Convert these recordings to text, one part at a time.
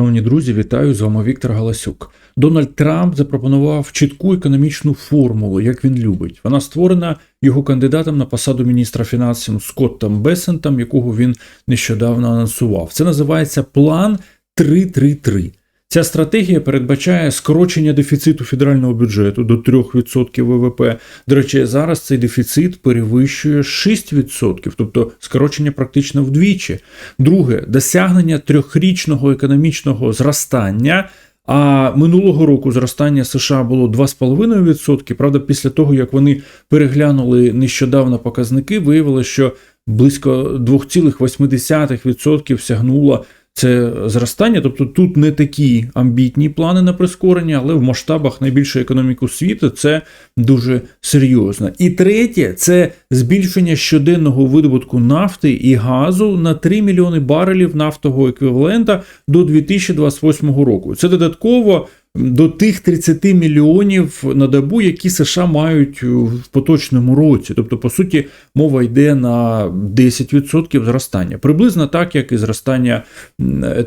Шановні друзі, вітаю з вами Віктор Галасюк. Дональд Трамп запропонував чітку економічну формулу, як він любить. Вона створена його кандидатом на посаду міністра фінансів Скоттом Бесентом, якого він нещодавно анонсував. Це називається план 333. Ця стратегія передбачає скорочення дефіциту федерального бюджету до 3% ВВП. До речі, зараз цей дефіцит перевищує 6%, тобто скорочення практично вдвічі. Друге досягнення трьохрічного економічного зростання. А минулого року зростання США було 2,5%. Правда, після того як вони переглянули нещодавно показники, виявилося, що близько 2,8% сягнуло це зростання. Тобто тут не такі амбітні плани на прискорення, але в масштабах найбільшої економіки світу це дуже серйозно. І третє це збільшення щоденного видобутку нафти і газу на 3 мільйони барелів нафтового еквівалента до 2028 року. Це додатково до тих 30 мільйонів на добу, які США мають в поточному році. Тобто, по суті, мова йде на 10% зростання, приблизно так, як і зростання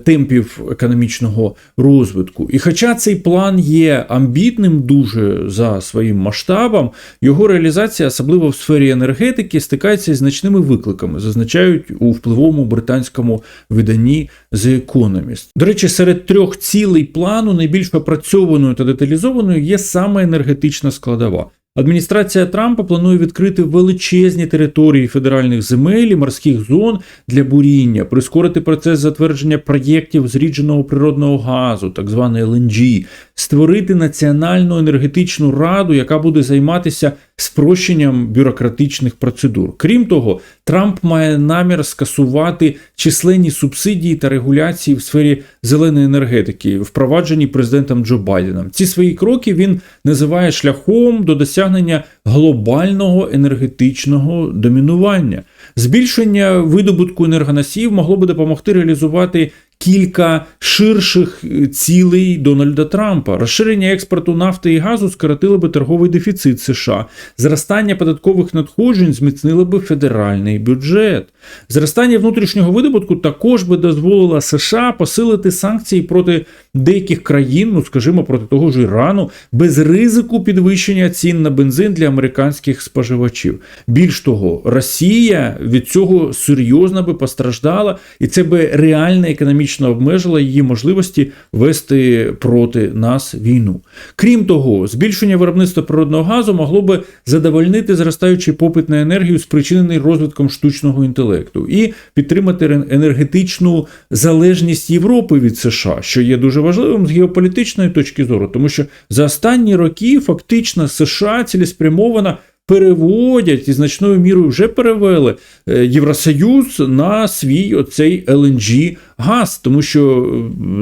темпів економічного розвитку. І хоча цей план є амбітним дуже за своїм масштабом, його реалізація, особливо в сфері енергетики, стикається з значними викликами, зазначають у впливовому британському виданні The Economist. До речі, серед трьох цілей плану найбільш опрацьованою та деталізованою є саме енергетична складова. Адміністрація Трампа планує відкрити величезні території федеральних земель і морських зон для буріння, прискорити процес затвердження проєктів зрідженого природного газу, так званий LNG, створити національну енергетичну раду, яка буде займатися спрощенням бюрократичних процедур. Крім того, Трамп має намір скасувати численні субсидії та регуляції в сфері зеленої енергетики, впроваджені президентом Джо Байденом. Ці свої кроки він називає шляхом до досягнення глобального енергетичного домінування. Збільшення видобутку енергоносіїв могло би допомогти реалізувати кілька ширших цілей Дональда Трампа. Розширення експорту нафти і газу скоротило би торговий дефіцит США, зростання податкових надходжень зміцнило би федеральний бюджет. Зростання внутрішнього видобутку також би дозволило США посилити санкції проти деяких країн, ну скажімо, проти того ж Ірану, без ризику підвищення цін на бензин для американських споживачів. Більш того, Росія від цього серйозно би постраждала, і це би реальна економічна фактично обмежила її можливості вести проти нас війну. Крім того, збільшення виробництва природного газу могло би задовольнити зростаючий попит на енергію, спричинений розвитком штучного інтелекту, і підтримати енергетичну залежність Європи від США, що є дуже важливим з геополітичної точки зору, тому що за останні роки фактично США цілеспрямовано переводять і значною мірою вже перевели е, Євросоюз на свій оцей LNG газ, тому що,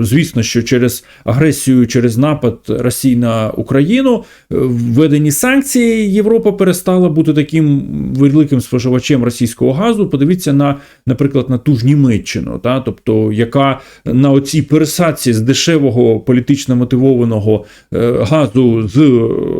звісно, що через агресію, через напад Росії на Україну, е, введені санкції, Європа перестала бути таким великим споживачем російського газу. Подивіться на, наприклад, на ту ж Німеччину, та, тобто, яка на оцій пересадці з дешевого політично мотивованого е, газу з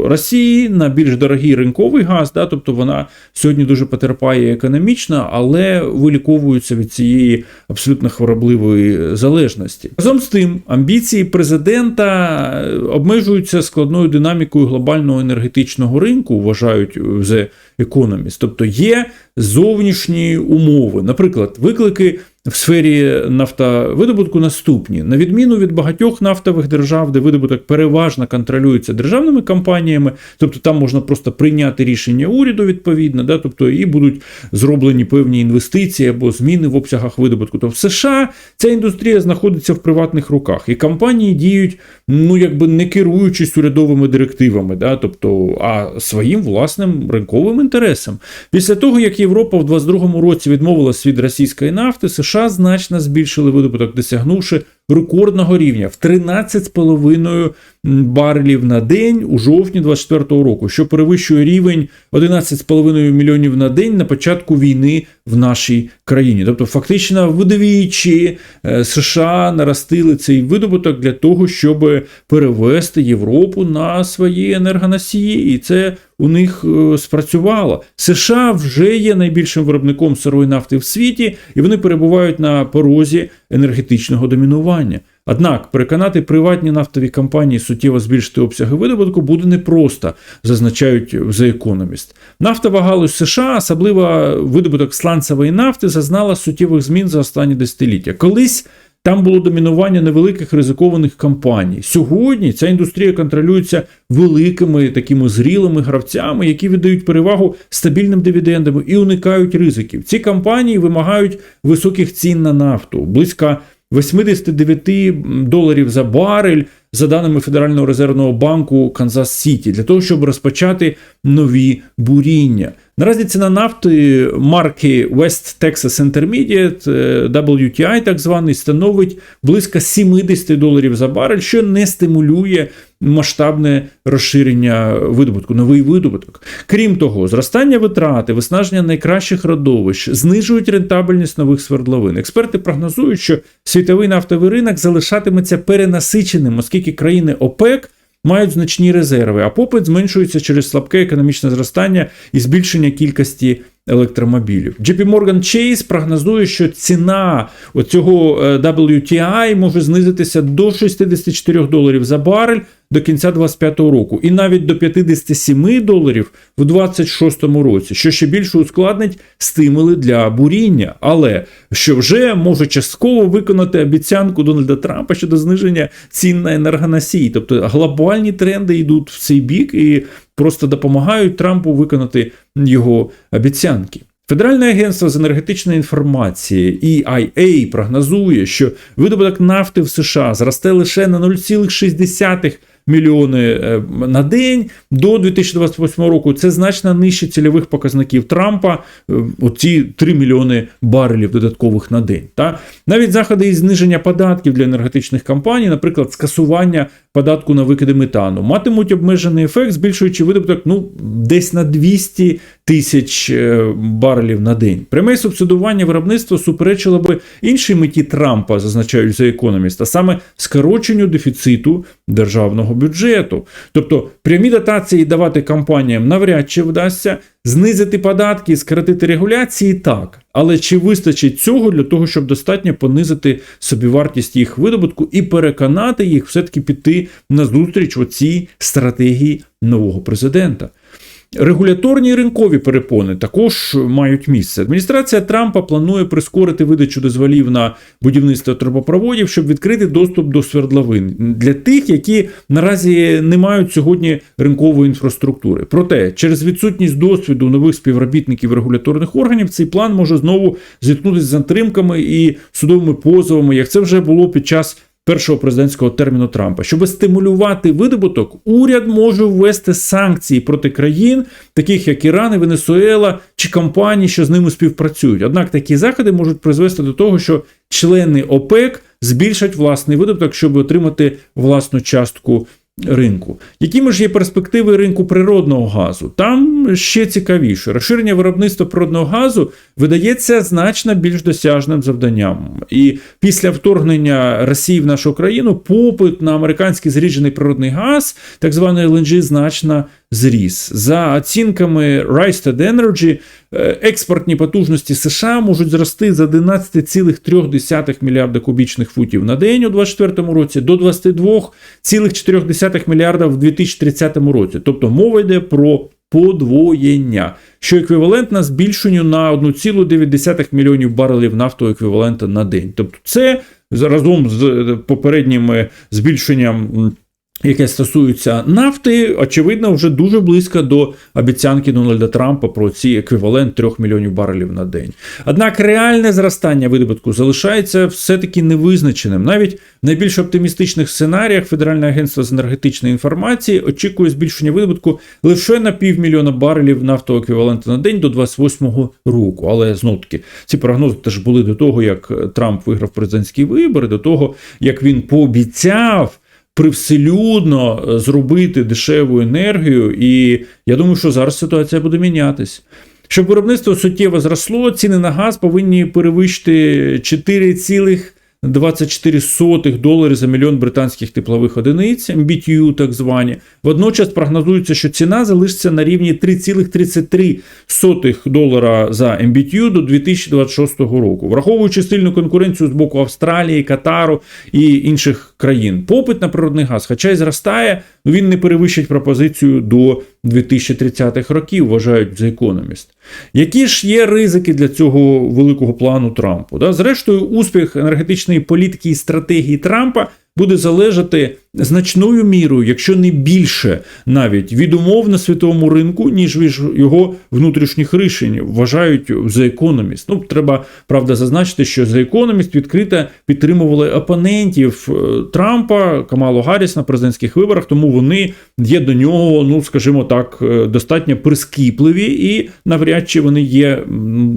Росії на більш дорогий ринковий газ, та, тобто вона сьогодні дуже потерпає економічно, але виліковується від цієї абсолютно хворобливої фінансової залежності. Разом з тим, амбіції президента обмежуються складною динамікою глобального енергетичного ринку, вважають The Economist. Тобто є зовнішні умови, наприклад, виклики в сфері нафтовидобутку наступні. На відміну від багатьох нафтових держав, де видобуток переважно контролюється державними компаніями, тобто там можна просто прийняти рішення уряду відповідно, да, тобто і будуть зроблені певні інвестиції або зміни в обсягах видобутку. То в США ця індустрія знаходиться в приватних руках, і компанії діють, ну якби не керуючись урядовими директивами, да, тобто, а своїм власним ринковим інтересам. Після того, як Європа в 22-му році відмовилась від російської нафти, США значно збільшили видобуток, досягнувши рекордного рівня в 13,5 барелів на день у жовтні 24-го року, що перевищує рівень 11,5 мільйонів на день на початку війни в нашій країні. Тобто, фактично, вдвічі е, США наростили цей видобуток для того, щоб перевести Європу на свої енергоносії, і це у них е, спрацювало. США вже є найбільшим виробником сирої нафти в світі, і вони перебувають на порозі енергетичного домінування. Однак переконати приватні нафтові компанії суттєво збільшити обсяги видобутку буде непросто, зазначають The Economist. Нафтова галузь США, особливо видобуток сланцевої нафти, зазнала суттєвих змін за останні десятиліття. Колись там було домінування невеликих ризикованих компаній. Сьогодні ця індустрія контролюється великими такими зрілими гравцями, які віддають перевагу стабільним дивідендам і уникають ризиків. Ці компанії вимагають високих цін на нафту, близько 89 доларів за барель, за даними Федерального резервного банку Канзас Сіті, для того, щоб розпочати нові буріння. Наразі ціна нафти марки West Texas Intermediate, е, WTI так званий, становить близько 70 доларів за барель, що не стимулює масштабне розширення видобутку, новий видобуток. Крім того, зростання витрати, виснаження найкращих родовищ знижують рентабельність нових свердловин. Експерти прогнозують, що світовий нафтовий ринок залишатиметься перенасиченим, оскільки країни ОПЕК мають значні резерви, а попит зменшується через слабке економічне зростання і збільшення кількості електромобілів. JP Morgan Chase прогнозує, що ціна цього WTI може знизитися до 64 доларів за барель до кінця 2025 року, і навіть до 57 доларів в 2026 році, що ще більше ускладнить стимули для буріння, але що вже може частково виконати обіцянку Дональда Трампа щодо зниження цін на енергоносії. Тобто глобальні тренди йдуть в цей бік і просто допомагають Трампу виконати його обіцянки. Федеральне агентство з енергетичної інформації EIA прогнозує, що видобуток нафти в США зросте лише на 0,6 мільйони е, на день до 2028 року. Це значно нижче цільових показників Трампа. е, Оці 3 мільйони барелів додаткових на день. Та навіть заходи із зниження податків для енергетичних компаній, наприклад, скасування податку на викиди метану, матимуть обмежений ефект, збільшуючи видобуток ну десь на 200 тисяч е, барелів на день. Пряме субсидування виробництва суперечило би іншій меті Трампа, зазначають за економіст, а саме скороченню дефіциту державного бюджету. Тобто прямі дотації давати компаніям навряд чи вдасться. Знизити податки, скоротити регуляції так, але чи вистачить цього для того, щоб достатньо понизити собівартість їх видобутку і переконати їх все-таки піти на зустріч оцій стратегії нового президента? Регуляторні і ринкові перепони також мають місце. Адміністрація Трампа планує прискорити видачу дозволів на будівництво трубопроводів, щоб відкрити доступ до свердловин для тих, які наразі не мають сьогодні ринкової інфраструктури. Проте, через відсутність досвіду нових співробітників регуляторних органів, цей план може знову зіткнутися з затримками і судовими позовами, як це вже було під час першого президентського терміну Трампа. Щоб стимулювати видобуток, уряд може ввести санкції проти країн, таких як Іран і Венесуела, чи компанії, що з ними співпрацюють. Однак такі заходи можуть призвести до того, що члени ОПЕК збільшать власний видобуток, щоб отримати власну частку. Ринку, якими ж є перспективи ринку природного газу? Там ще цікавіше. Розширення виробництва природного газу видається значно більш досяжним завданням. І після вторгнення Росії в нашу країну попит на американський зріджений природний газ, так званий ЛНЖ, значно зріс. За оцінками Rystad Energy, е, експортні потужності США можуть зрости з 11,3 мільярда кубічних футів на день у 2024 році до 22,4 мільярда в 2030 році. Тобто мова йде про подвоєння, що еквівалентно збільшенню на 1,9 мільйонів барелів нафтового еквівалента на день. Тобто, це разом з попереднім збільшенням. Яке стосується нафти, очевидно, вже дуже близько до обіцянки Дональда Трампа про ці еквівалент 3 мільйонів барелів на день. Однак реальне зростання видобутку залишається все-таки невизначеним. Навіть в найбільш оптимістичних сценаріях Федеральне агентство з енергетичної інформації очікує збільшення видобутку лише на півмільйона барелів нафтового еквіваленту на день до 28-го року. Але знов таки ці прогнози теж були до того, як Трамп виграв президентські вибори, до того як він пообіцяв привселюдно е, зробити дешеву енергію, і я думаю, що зараз ситуація буде мінятись. Щоб виробництво суттєво зросло, ціни на газ повинні перевищити 24 сотих доларів за мільйон британських теплових одиниць, MBTU так звані. Водночас прогнозується, що ціна залишиться на рівні 3,33 долара за MBTU до 2026 року, враховуючи сильну конкуренцію з боку Австралії, Катару і інших країн. Попит на природний газ, хоча й зростає, ну, він не перевищить пропозицію до 2030-х років, вважають The Economist. Які ж є ризики для цього великого плану Трампу? Да? Зрештою, успіх енергетичної політики і стратегії Трампа буде залежати значною мірою, якщо не більше, навіть від умов на світовому ринку, ніж від його внутрішніх рішень, вважають The Economist. Ну, треба правда зазначити, що The Economist відкрито підтримували опонентів е, Трампа Камалу Гарріс на президентських виборах, тому вони є до нього, ну скажімо так, е, достатньо прискіпливі і навряд чи вони є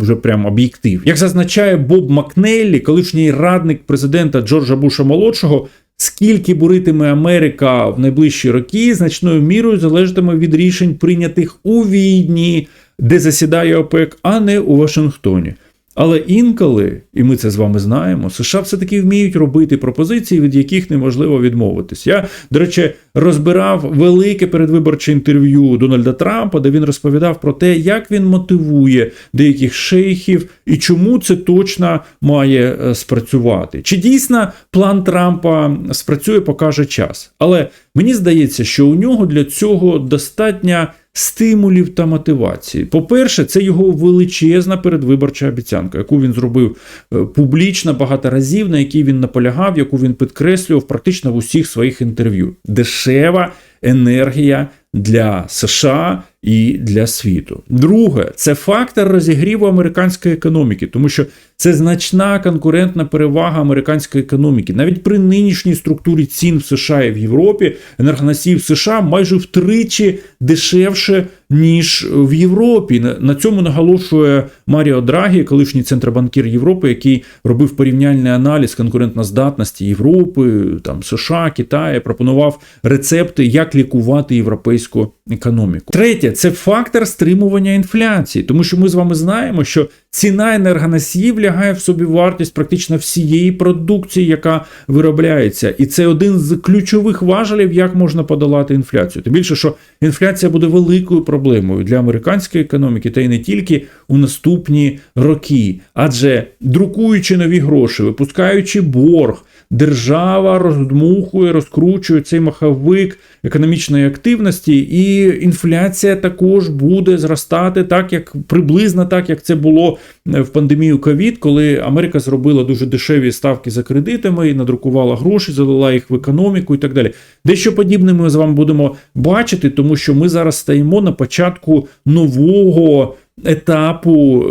вже прям об'єктив. Як зазначає Боб Макнеллі, колишній радник президента Джорджа Буша молодшого. Скільки буритиме Америка в найближчі роки, значною мірою залежатиме від рішень, прийнятих у Відні, де засідає ОПЕК, а не у Вашингтоні. Але інколи, і ми це з вами знаємо, США все-таки вміють робити пропозиції, від яких неможливо відмовитись. Я, до речі, розбирав велике передвиборче інтерв'ю Дональда Трампа, де він розповідав про те, як він мотивує деяких шейхів і чому це точно має е, спрацювати. Чи дійсно план Трампа спрацює, покаже час. Але мені здається, що у нього для цього достатньо стимулів та мотивації. По-перше, це його величезна передвиборча обіцянка, яку він зробив е, публічно багато разів, на якій він наполягав, яку він підкреслював практично в усіх своїх інтерв'ю. Дешева енергія для США і для світу. Друге, це фактор розігріву американської економіки, тому що це значна конкурентна перевага американської економіки. Навіть при нинішній структурі цін в США і в Європі енергоносії в США майже втричі дешевше, ніж в Європі. На- цьому наголошує Маріо Драгі, колишній центробанкір Європи, який робив порівняльний аналіз конкурентноздатності Європи, там США, Китаю, пропонував рецепти, як лікувати європейську економіку. Третє це фактор стримування інфляції, тому що ми з вами знаємо, що ціна енергоносіїв лягає в собі вартість практично всієї продукції, яка виробляється, і це один з ключових важелів, як можна подолати інфляцію. Тим більше, що інфляція буде великою проблемою для американської економіки, та й не тільки у наступні роки, адже друкуючи нові гроші, випускаючи борг. Держава роздмухує, розкручує цей маховик економічної активності, і інфляція також буде зростати так, як приблизно так, як це було е, в пандемію ковід, коли Америка зробила дуже дешеві ставки за кредитами і надрукувала гроші, залила їх в економіку і так далі. Дещо подібне ми з вами будемо бачити, тому що ми зараз стоїмо на початку нового етапу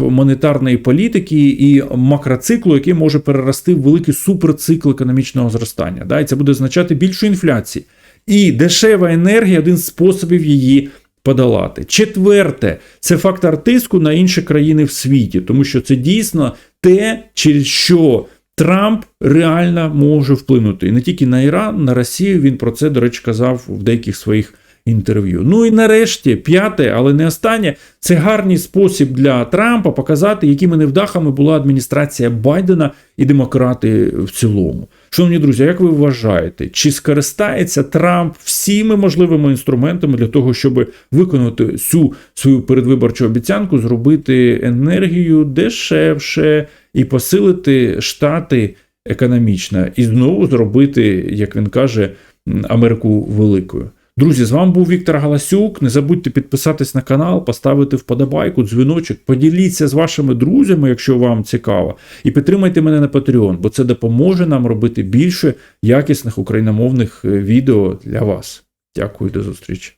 е, монетарної політики і макроциклу, який може перерости в великий суперцикл економічного зростання. Да? І це буде означати більшу інфляцію. І дешева енергія один з способів її подолати. Четверте, це фактор тиску на інші країни в світі, тому що це дійсно те, через що Трамп реально може вплинути і не тільки на Іран, на Росію. Він про це, до речі, казав в деяких своїх інтерв'ю. Ну і нарешті, п'яте, але не останнє, це гарний спосіб для Трампа показати, якими невдахами була адміністрація Байдена і демократи в цілому. Шановні друзі, як ви вважаєте, чи скористається Трамп всіми можливими інструментами для того, щоб виконати цю свою передвиборчу обіцянку, зробити енергію дешевше і посилити штати економічно, і знову зробити, як він каже, Америку великою? Друзі, з вами був Віктор Галасюк. Не забудьте підписатись на канал, поставити вподобайку, дзвіночок, поділіться з вашими друзями, якщо вам цікаво, і підтримайте мене на Patreon, бо це допоможе нам робити більше якісних україномовних е, відео для вас. Дякую, до зустрічі.